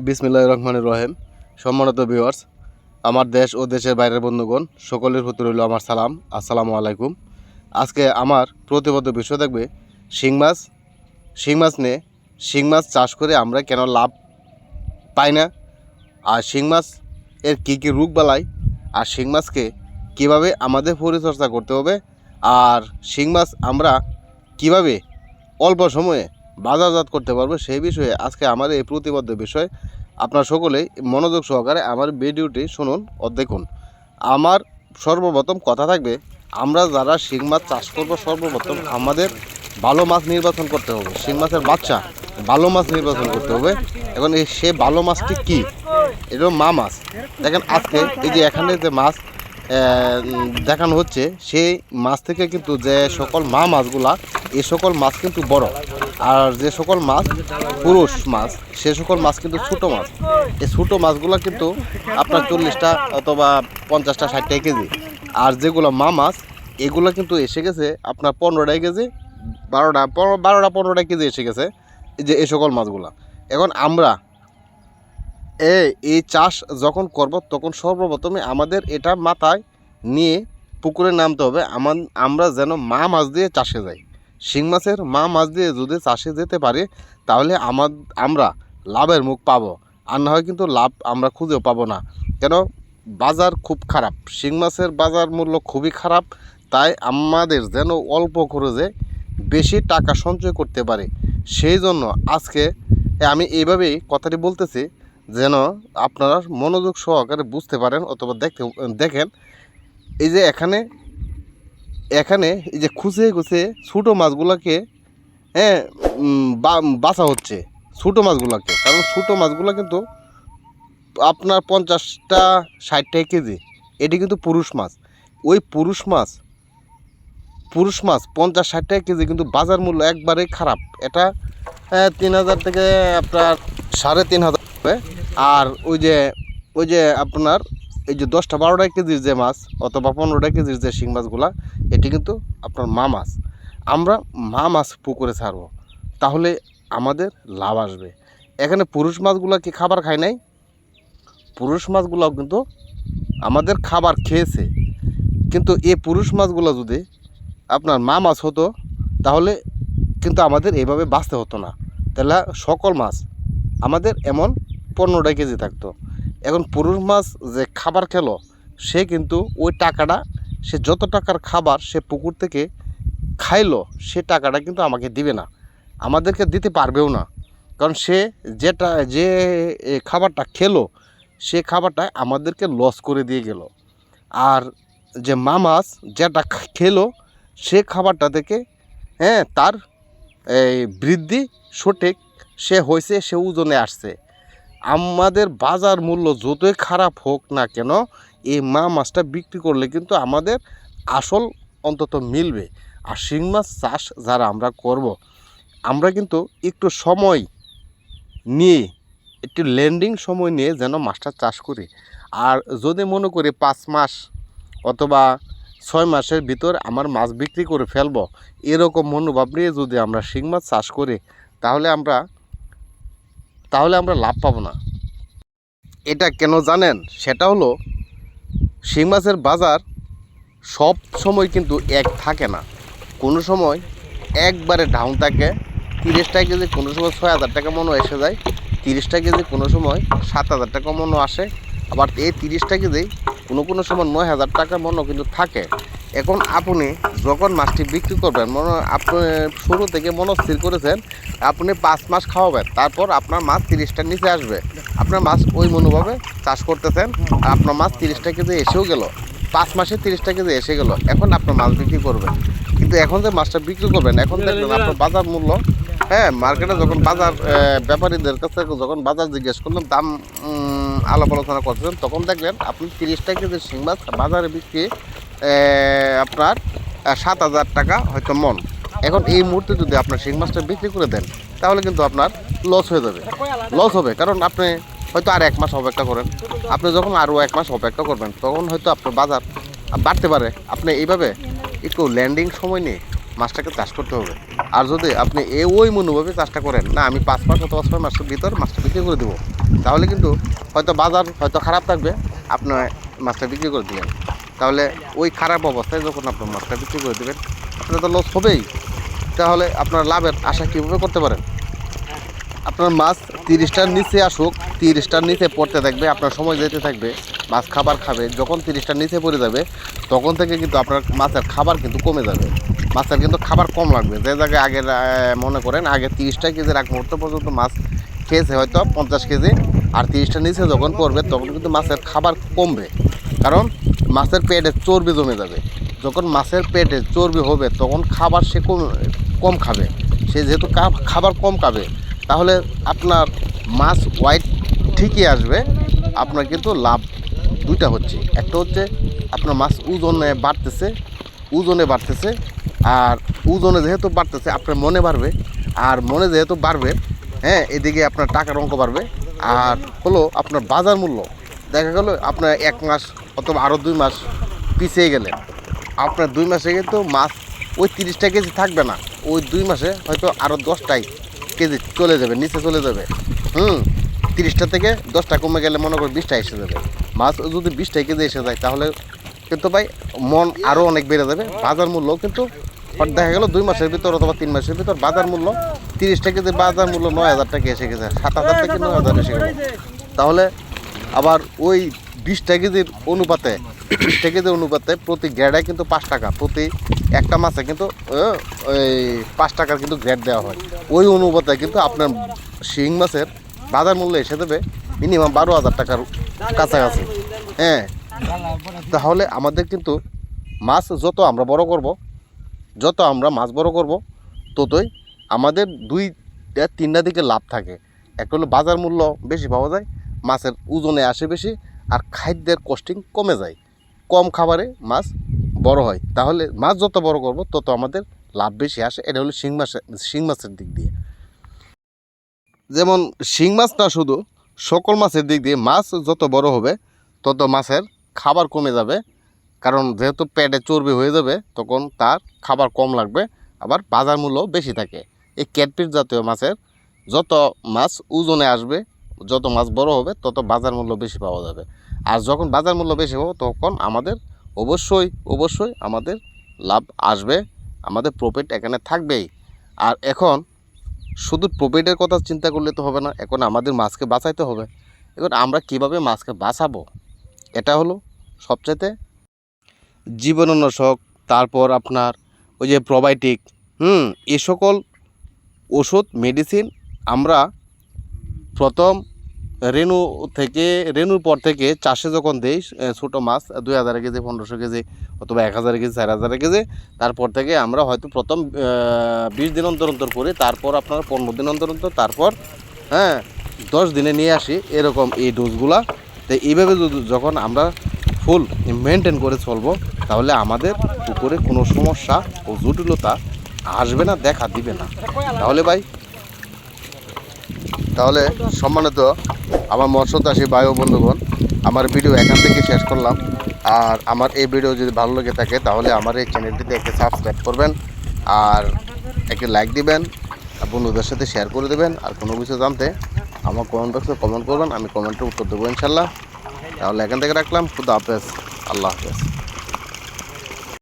বিসমিল্লাহ রহমানুর রহিম। সম্মানিত ভিউয়ার্স আমার দেশ ও দেশের বাইরের বন্ধুগণ, সকলের প্রতি রইল আমার সালাম। আসসালামু আলাইকুম। আজকে আমার প্রতিবদ্ধ বিষয় থাকবে শিং মাছ। শিং মাছ নিয়ে, শিং মাছ চাষ করে আমরা কেন লাভ পাই না? আর শিং মাছ এর কী কী রোগ বালাই? আর শিং মাছকে কীভাবে আমাদের পরিচর্যা করতে হবে? আর শিং মাছ আমরা কীভাবে অল্প সময়ে বাজারজাত করতে পারব সেই বিষয়ে আজকে আমার এই প্রতিবদ্ধ বিষয়। আপনার সকলেই মনোযোগ সহকারে আমার ভিডিওটি শুনুন ও দেখুন আমার সর্বপ্রথম কথা থাকবে, আমরা যারা শিং মাছ চাষ করব সর্বপ্রথম আমাদের ভালো মাছ নির্বাচন করতে হবে। শিং মাছের বাচ্চা ভালো মাছ নির্বাচন করতে হবে। এখন এই সে ভালো মাছটি কী? এটা মা মাছ। দেখেন আজকে এই যে এখানে যে মাছ দেখানো হচ্ছে, সেই মাছ থেকে কিন্তু যে সকল মা মাছগুলা, এই সকল মাছ কিন্তু বড়। আর যে সকল মাছ পুরুষ মাছ, সে সকল মাছ কিন্তু ছোটো মাছ। এই ছোটো মাছগুলো কিন্তু আপনার চল্লিশটা অথবা পঞ্চাশটা ষাটটা কেজি। আর যেগুলো মা মাছ, এগুলো কিন্তু এসে গেছে আপনার পনেরোটাই কেজি, বারোটা বারোটা, পনেরোটা কেজি এসে গেছে যে এই সকল মাছগুলা। এখন আমরা এ, এই চাষ যখন করব, তখন সর্বপ্রথমে আমাদের এটা মাথায় নিয়ে পুকুরে নামতে হবে। আমার আমরা যেন মা মাছ দিয়ে চাষে যাই। শিং মাছের মা মাছ দিয়ে যদি চাষে যেতে পারি, তাহলে আমার আমরা লাভের মুখ পাবো। আর না হয় কিন্তু লাভ আমরা খুঁজেও পাবো না। কেন? বাজার খুব খারাপ। শিং মাছের বাজার মূল্য খুবই খারাপ। তাই আমাদের যেন অল্প খরচে বেশি টাকা সঞ্চয় করতে পারে। সেই জন্য আজকে আমি এইভাবেই কথাটি বলতেছি। যেন আপনারা মনোযোগ সহকারে বুঝতে পারেন অথবা দেখতে, দেখেন। এই যে এখানে এখানে এই যে খুঁজে খুঁজে ছোটো মাছগুলোকে হ্যাঁ বাছা হচ্ছে ছোটো মাছগুলোকে। কারণ ছোটো মাছগুলো কিন্তু আপনার পঞ্চাশটা, ষাটটা কেজি। এটি কিন্তু পুরুষ মাছ। ওই পুরুষ মাছ পুরুষ মাছ পঞ্চাশ ষাট টাকা কেজি কিন্তু বাজার মূল্য একবারেই খারাপ। এটা তিন হাজার থেকে আপনার সাড়ে তিন হাজার আর ওই যে ওই যে আপনার এই যে দশটা বারোটা কেজির যে মাছ অথবা পনেরোটা কেজির যে শিং মাছগুলা, এটি কিন্তু আপনার মা মাছ। আমরা মা মাছ পুকুরে ছাড়বো, তাহলে আমাদের লাভ আসবে। এখানে পুরুষ মাছগুলো কি খাবার খায় নাই? পুরুষ মাছগুলোও কিন্তু আমাদের খাবার খেয়েছে। কিন্তু এই পুরুষ মাছগুলো যদি আপনার মা মাছ হতো, তাহলে কিন্তু আমাদের এইভাবে বাঁচতে হতো না। তাহলে সকল মাছ আমাদের এমন পনেরোটা কেজি থাকতো। এখন পুরুষ মাছ যে খাবার খেলো, সে কিন্তু ওই টাকাটা, সে যত টাকার খাবার সে পুকুর থেকে খাইলো, সে টাকাটা কিন্তু আমাকে দিবে না। আমাদেরকে দিতে পারবেও না। কারণ সে যেটা, যে খাবারটা খেলো, সে খাবারটা আমাদেরকে লস করে দিয়ে গেল। আর যে মা মাছ যেটা খেলো, সে খাবারটা থেকে হ্যাঁ তার এই বৃদ্ধি সঠিক, সে হয়েছে সে ওজনে আসছে। আমাদের বাজার মূল্য যতই খারাপ হোক না কেন, এই মা মাছটা বিক্রি করলে কিন্তু আমাদের আসল অন্তত মিলবে আর শিং মাছ চাষ যারা আমরা করব। আমরা কিন্তু একটু সময় নিয়ে, একটু ল্যান্ডিং সময় নিয়ে যেন মাছটা চাষ করি আর যদি মনে করি পাঁচ মাস অথবা ছয় মাসের ভিতর আমার মাছ বিক্রি করে ফেলব, এরকম মনোভাব নিয়ে যদি আমরা শিং মাছ চাষ করি, তাহলে আমরা তাহলে আমরা লাভ পাবো না। এটা কেন জানেন? সেটা হলো, শিং মাছের বাজার সব সময় কিন্তু এক থাকে না। কোনো সময় একবারে ডাউন থাকে, তিরিশ টাকা কেজি, কোনো সময় ছয় হাজার টাকা মনে এসে যায়, তিরিশ টাকা কেজি, কোনো সময় সাত হাজার টাকা মনে আসে। আবার এই তিরিশ টাকা কেজি, কোনো কোনো সময় নয় হাজার টাকা মনে কিন্তু থাকে। এখন আপনি যখন মাছটি বিক্রি করবেন, মনে আপনি শুরু থেকে মনস্থির করেছেন, আপনি পাঁচ মাস খাওয়াবেন, তারপর আপনার মাছ তিরিশটার নিচে আসবে। আপনার মাছ ওই মনোভাবে চাষ করতেছেন, আপনার মাছ তিরিশটা কেজি এসেও গেল। পাঁচ মাসে তিরিশটা কেজি এসে গেল, এখন আপনার মাছ বিক্রি করবেন। কিন্তু এখন যে মাছটা বিক্রি করবেন, এখন দেখবেন আপনার বাজার মূল্য হ্যাঁ মার্কেটে যখন বাজার ব্যাপারীদের কাছে যখন বাজার জিজ্ঞেস করলেন, দাম আলাপ আলোচনা করছেন তখন দেখবেন আপনি তিরিশটা কেজি শিং মাছ বাজারে বিক্রি আপনার সাত হাজার টাকা হয়তো মন। এখন এই মুহূর্তে যদি আপনার শিং মাছটা বিক্রি করে দেন, তাহলে কিন্তু আপনার লস হয়ে যাবে। লস হবে, কারণ আপনি হয়তো আর এক মাস অপেক্ষা করেন। আপনি যখন আরও এক মাস অপেক্ষা করবেন, তখন হয়তো আপনার বাজার বাড়তে পারে। আপনি এইভাবে একটু ল্যান্ডিং সময় নিয়ে মাছটাকে চাষ করতে হবে। আর যদি আপনি এ ওই মনোভাবে চাষটা করেন, না, আমি পাঁচ মাস অথবা ছয় মাসের ভিতর মাছটা বিক্রি করে দেবো, তাহলে কিন্তু হয়তো বাজার হয়তো খারাপ থাকবে আপনার মাছটা বিক্রি করে দিলেন। তাহলে ওই খারাপ অবস্থায় যখন আপনার মাছটা বিক্রি করে দেবেন, আপনার তো লস হবেই। তাহলে আপনার লাভের আশা কীভাবে করতে পারেন? আপনার মাছ তিরিশটার নিচে আসুক, তিরিশটার নিচে পড়তে থাকবে, আপনার সময় যেতে থাকবে, মাছ খাবার খাবে, যখন তিরিশটার নিচে পড়ে যাবে, তখন থেকে কিন্তু আপনার মাছের খাবার কিন্তু কমে যাবে। মাছের কিন্তু খাবার কম লাগবে। যে জায়গায় আগে মনে করেন আগে তিরিশটা কেজির এক মুহূর্ত পর্যন্ত মাছ খেয়েছে হয়তো পঞ্চাশ কেজি, আর তিরিশটার নিচে যখন পড়বে, তখন কিন্তু মাছের খাবার কমবে। কারণ মাছের পেটে চর্বি জমে যাবে। যখন মাছের পেটে চর্বি হবে, তখন খাবার সে কম খাবে। সে যেহেতু খাবার কম খাবে, তাহলে আপনার মাছ ওয়াইট ঠিকই আসবে। আপনার কিন্তু লাভ দুইটা হচ্ছে। একটা হচ্ছে আপনার মাছ ওজনে বাড়তেছে ওজনে বাড়তেছে, আর ওজনে যেহেতু বাড়তেছে, আপনার মনে বাড়বে। আর মনে যেহেতু বাড়বে হ্যাঁ এদিকে আপনার টাকার অঙ্ক বাড়বে। আর হলো আপনার বাজার মূল্য। দেখা গেল আপনার এক মাস অথবা আরও দুই মাস পিছিয়ে গেলেন আপনার দুই মাসে কিন্তু মাছ ওই তিরিশটা কেজি থাকবে না। ওই দুই মাসে হয়তো আরও দশটাই কেজি চলে যাবে, নিচে চলে যাবে। হুম, তিরিশটা থেকে দশটা কমে গেলে মনে করি বিশটা এসে যাবে। মাছ যদি বিশটা কেজি এসে যায়, তাহলে কিন্তু ভাই মন আরও অনেক বেড়ে যাবে। বাজার মূল্য কিন্তু দেখা গেল দুই মাসের ভিতর অথবা তিন মাসের ভিতর বাজার মূল্য তিরিশটা কেজি, বাজার মূল্য নয় হাজার টাকা এসে গেছে। সাত হাজার থেকে নয় হাজার এসে গেল। তাহলে আবার ওই বিশটা কেজির অনুপাতে বিশটা কেজির অনুপাতে প্রতি গ্রেডে কিন্তু পাঁচ টাকা, প্রতি একটা মাছে কিন্তু ওই পাঁচ টাকার কিন্তু গ্রেড দেওয়া হয়। ওই অনুপাতে কিন্তু আপনার শিং মাছের বাজার মূল্য এসে দেবে মিনিমাম বারো হাজার টাকার কাছাকাছি। হ্যাঁ তাহলে আমাদের কিন্তু মাছ যত আমরা বড় করব, যত আমরা মাছ বড় করব, ততই আমাদের দুই তিনটা দিকে লাভ থাকে। একটা হলো বাজার মূল্য বেশি পাওয়া যায়, মাছের ওজনে আসে বেশি আর খাদ্যের কস্টিং কমে যায়। কম খাবারে মাছ বড় হয়। তাহলে মাছ যত বড় করব, তত আমাদের লাভ বেশি আসে। এটা হলো শিং মাছের শিং মাছের দিক দিয়ে। যেমন শিং মাছ না শুধু সকল মাছের দিক দিয়ে মাছ যত বড় হবে, তত মাছের খাবার কমে যাবে। কারণ যেহেতু পেটে চর্বি হয়ে যাবে, তখন তার খাবার কম লাগবে, আবার বাজার মূল্য বেশি থাকে। এই ক্যাটপিট জাতীয় মাছের যত মাছ ওজনে আসবে যত মাছ বড় হবে, তত বাজার মূল্য বেশি পাওয়া যাবে। আর যখন বাজার মূল্য বেশি হবে, তখন আমাদের অবশ্যই অবশ্যই আমাদের লাভ আসবে, আমাদের প্রফিট এখানে থাকবেই। আর এখন শুধু প্রফিটের কথা চিন্তা করলে তো হবে না, এখন আমাদের মাছকে বাঁচাইতে হবে। এখন আমরা কীভাবে মাছকে বাঁচাবো? এটা হলো সবচাইতে জীবাণুনাশক তারপর আপনার ওই যে প্রোবায়োটিক হুম এ সকল ওষুধ মেডিসিন আমরা প্রথম রেণু থেকে রেনুর পর থেকে চাষে যখন দেই ছোটো মাছ, দুই হাজার কেজি, পনেরোশো কেজি অথবা এক হাজার কেজি, চার হাজার কেজি, তারপর থেকে আমরা হয়তো প্রথম বিশ দিন অন্তর অন্তর করি, তারপর আপনার পনেরো দিন অন্তর অন্তর, তারপর হ্যাঁ দশ দিনে নিয়ে আসি এরকম এই ডোজগুলা। তো এইভাবে যখন আমরা ফুল মেনটেন করে চলবো, তাহলে আমাদের পুকুরে কোনো সমস্যা ও জটিলতা আসবে না, দেখা দিবে না। তাহলে ভাই, তাহলে সম্মানিত আমার মৎস্য চাষী বায়ু বন্ধুগণ, আমার ভিডিও এখান থেকে শেষ করলাম। আর আমার এই ভিডিও যদি ভালো লেগে থাকে, তাহলে আমার এই চ্যানেলটিতে একটি সাবস্ক্রাইব করবেন, আর একটি লাইক দিবেন বন্ধুদের সাথে শেয়ার করে দেবেন, আর কোনো কিছু জানতে আমার কমেন্ট বক্সে কমেন্ট করবেন, আমি কমেন্টের উত্তর দেবো ইনশাল্লাহ। তাহলে এখান থেকে রাখলাম, খুদা হাফেজ, আল্লাহ হাফেজ।